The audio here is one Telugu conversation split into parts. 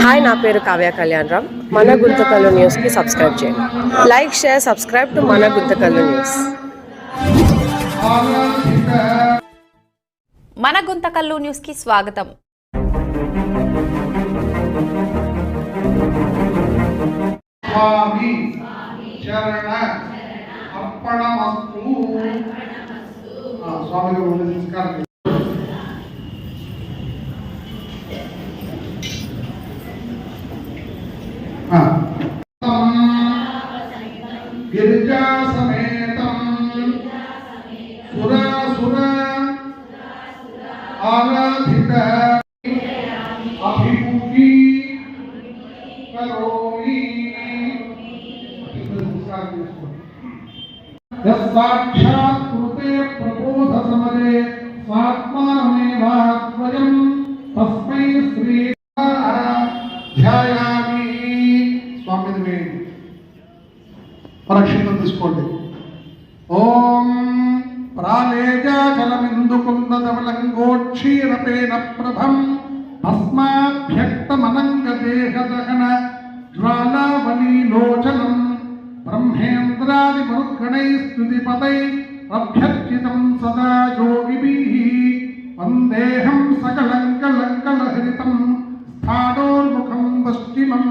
హాయ్ నా పేరు కావ్య కళ్యాణ్ రామ్. మన గుంతకల్లు న్యూస్కి సబ్స్క్రైబ్ చేయండి. లైక్ షేర్ సబ్స్క్రైబ్ టు మన గుంతకల్లు న్యూస్ మన గుంతకల్లు న్యూస్కి స్వాగతం. స్వామి అర్పణమస్తు. స్వామిగా ఉండే ప్రాళేజాచలమిందుకుందవలంగోక్షీరపేన ప్రభం అస్మాభ్యక్తమనంగదేహదహన జ్వాలావలీలోచనం బ్రహ్మేంద్రాది స్థుతిపదై అభ్యర్చితం సదా యోగిభిః వందేహం సకలంకలంకలహరితం స్థానోన్ముఖం పశ్చిమం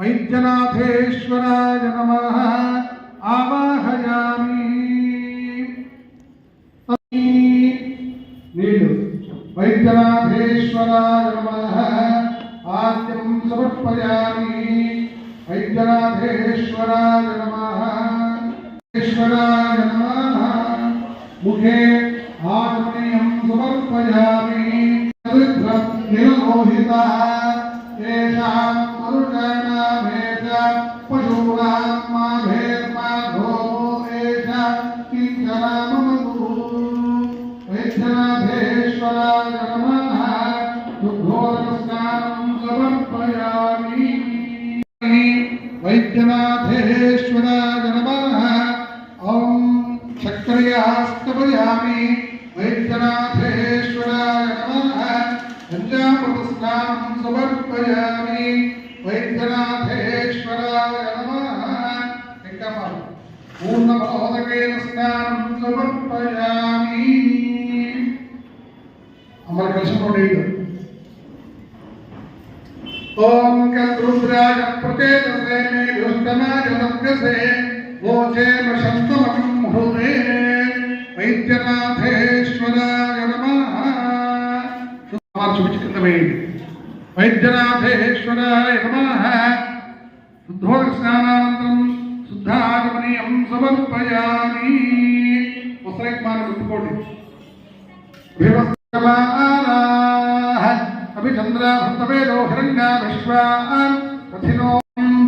వైద్యనాథేశ్వరాయ నమః वैद्यनाथेश्वराय नमः। आद्यं समर्पयामि। वैद्यनाथेश्वराय नमः। ईश्वराय नमः। मुखे happy వేయండి వైద్యనాథేశ్వరాయ నమః. శుద్ధోదక స్నానానంతరం శుద్ధాగమనీయం సమర్పయామి. వస్త్రైక్మాన్ని గుర్తుకోండి అభిచంద్రాభృతవేదో హిరణ్యా విశ్వాన్ రథినో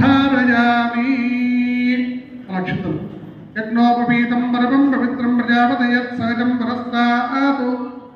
ధారయామి నక్షత్రం యజ్ఞోపవీతం పరమం పవిత్రం ప్రజాపతయత్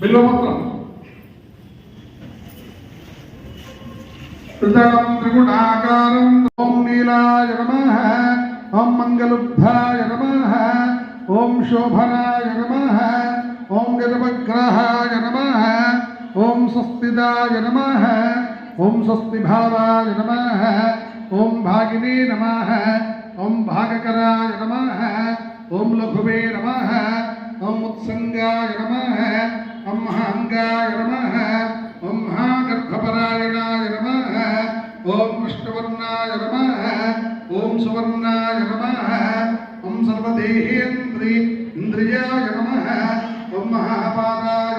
బిల్వపత్రం త్రిదళం త్రిగుణాకారం ఓం నీలాయ నమః ఓం మంగళుబ్ధాయ నమః ఓం శోభనాయ నమః ఓం నిరవగ్రహాయ నమః ఓం స్వస్తిదాయ నమః ఓం స్వస్తిభావాయ నమః ఓం భాగినే నమః ఓం భాగకరాయ నమః ఓం లఘువే నమః ఓం ఉత్సంగాయ నమః ఓం మహాంగాయ నమః. ఓం మహాగర్భపరాయణాయ నమః. ఓం విష్ణువర్ణాయ నమ. ఓం సువర్ణాయ నమ. ఓం సర్వదేహేంద్రి ఇంద్రియాయ నమ. ఓం మహాపాదాయ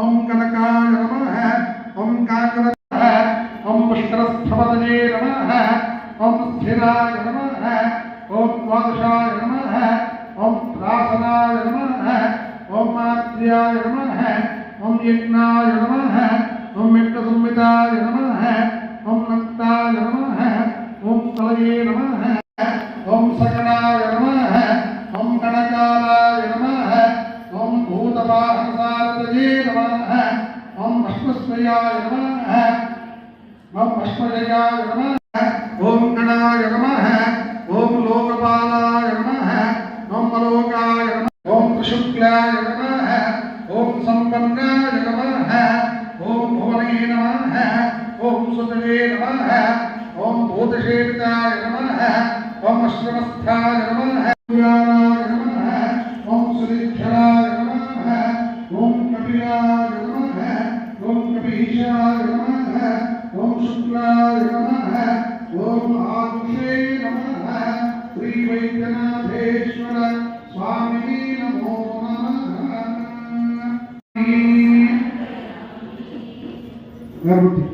ओम कनकाय नमः ओम काकर ओम पुष्करस्थपतये नमः ओम स्थिराय नमः ओम द्वादशाय नमः ओम प्रासनाय नमः ओम मात्र्याय नमः ओम यज्ञाय नमः भस्मस्वयाय नमः ॐ भस्मजयाय नमः। नमः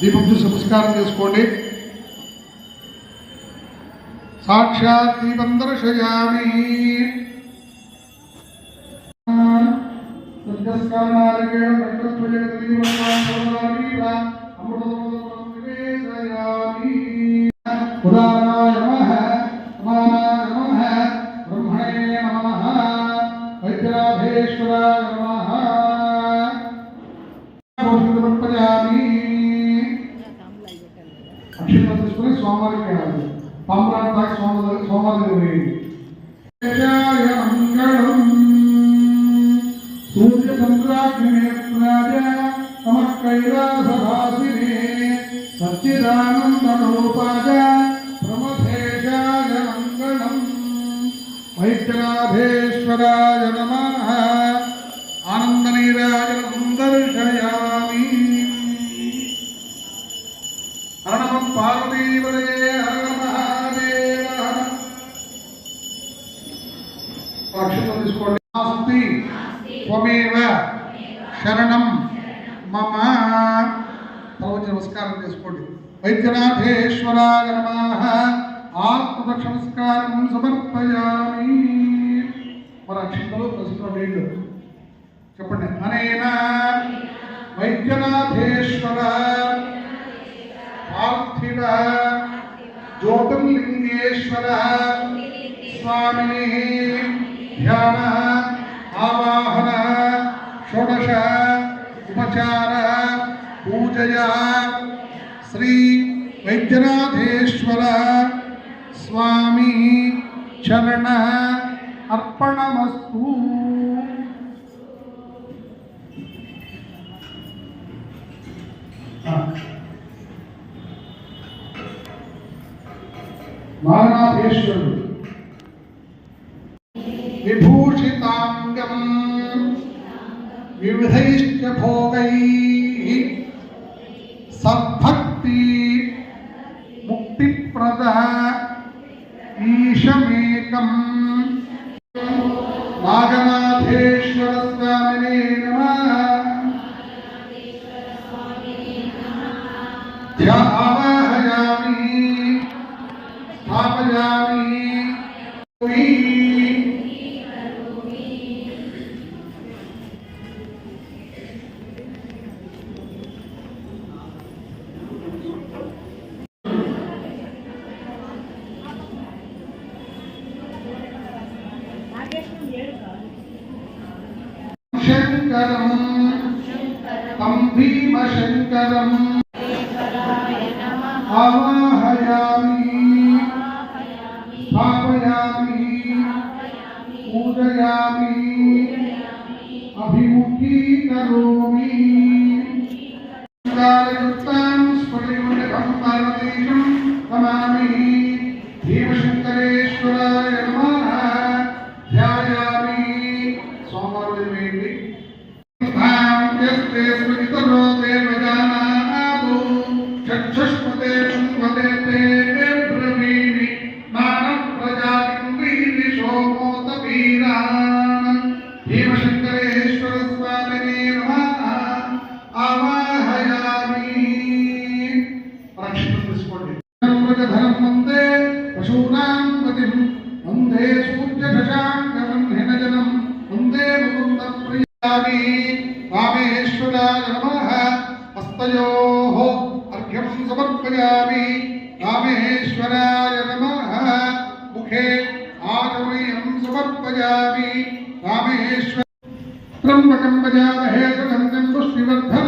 దీపం చూసి నమస్కారం చేసుకోండి. సాక్షాత్ దీపం దర్శయామి ఉదారాయ సచ్చిదానందరూపాయ ప్రమథేశాయ మంగళం. వైద్యనాథేశ్వరాయ నమస్కారం చేసుకోండి వైద్యనాథేశ్వరాయ నమ ఆత్మదక్ష నమస్కారం సమర్పయామి మన అక్షంతలు ప్రస్తుతం నీళ్ళు చెప్పండి అనేన వైద్యనాథేశ్వర పార్థివ జ్యోతిర్లింగేశ్వర స్వామిని ధ్యాన ఆవాహన షోడశ ఉపచార పూజయ శ్రీ వైద్యనాథేశ్వర స్వామి చరణ అర్పణమస్తు నారాధేశ్వరుడు విభూషితాంగం వివిధైశ్చ భోగై त्र्यम्बकं वजामहे सुगन्धिं पुष्टिवर्धनं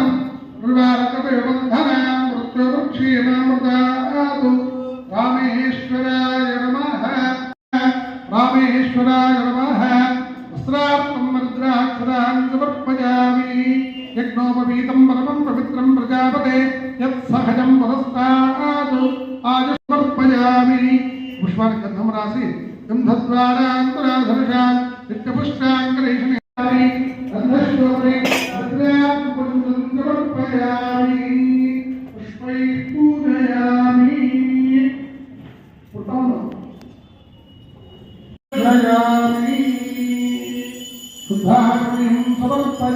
आप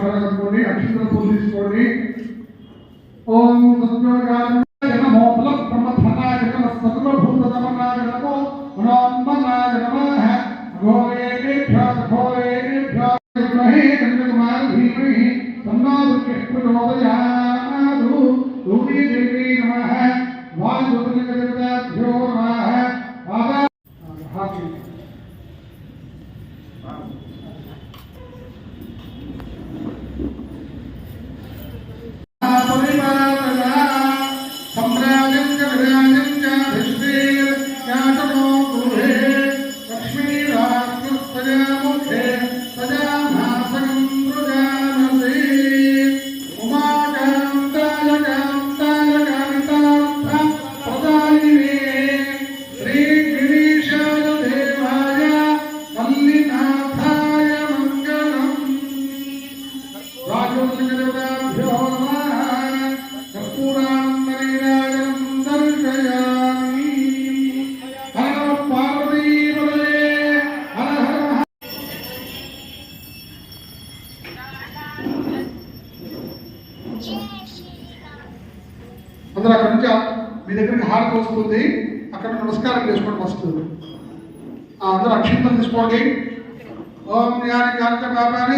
కరగొని అక్షర పోషించుకోండి ఓం సత్యగాన జనమో బలం బ్రహ్మధనా జనమ సర్వభూతమనాయ నమో మనోన్మనాయ నమః గోయేకే ధ్యాత గోయేకే ధ్యాత మహే చంద్రకుమార భీమహి తన్నాదుఃఖ ప్రచోదయాదు రూపీ దేవి నమః వాయుదేవి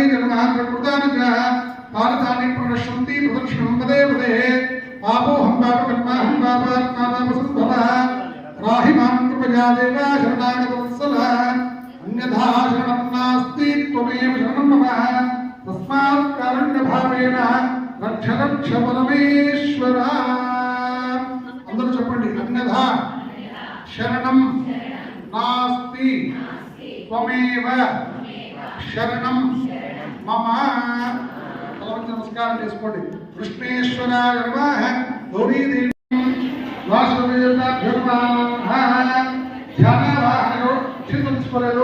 పాపాని జన్మహాన్ ప్రకృతాని చ పారతాని ప్రణశ్యంతి ప్రదక్షిణం పదే పదే పాపోహం పాప కర్మాహం పాపాత్మా పాప సంభవ రాహి మాం కృపయా దేవ శరణాగత వత్సల అన్యథా శరణం నాస్తి త్వమేవ శరణం మమ తస్మాత్ కారుణ్య భావేన రక్ష రక్ష పరమేశ్వర అందరూ చెప్పండి అన్యథా శరణం నాస్తి త్వమేవ శరణం మమ. తలవంచి నమస్కారం చేసుకోండి. కృష్ణేశ్వరాయ నమః. గౌరీదేవి వాసుదేవతాభ్యో నమః ధ్యాన వాహనలో చింతించుకోలేదు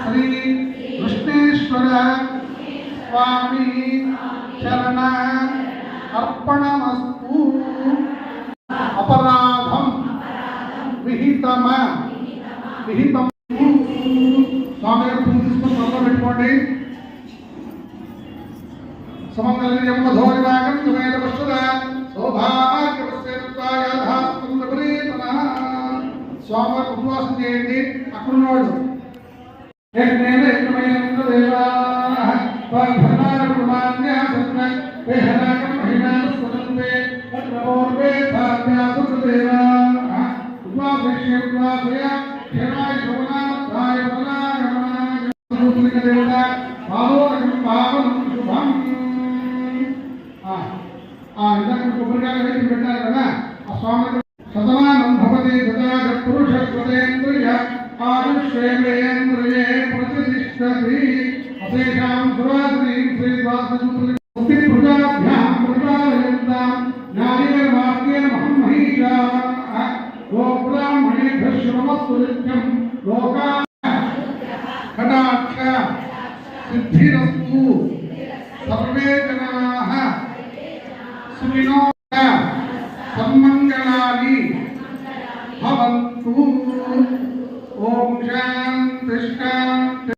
శ్రీ కృష్ణేశ్వర స్వామి శరణ అర్పణమస్తు విహితం స్వామి గారు పూజ తీసుకొని తలలో పెట్టుకోండి. సమంగళం మధోరివాగం తుమేద పశ్వద స్వామివారికి ఉపవాసం చేయండి. देवता பாலோகம் பாவம் சுபம் ஆ ஆ இந்த குபுரகாக வெயிட் பண்ணாரல சுவாமி சதவானம் பவதி சதாக புருஷ சுதேந்திரிய ஆயுஷ்வேந்திரே பிரதிஷ்டதி அசேஷாம் சுராதிரி ஸ்ரீ வாசு कृष्ण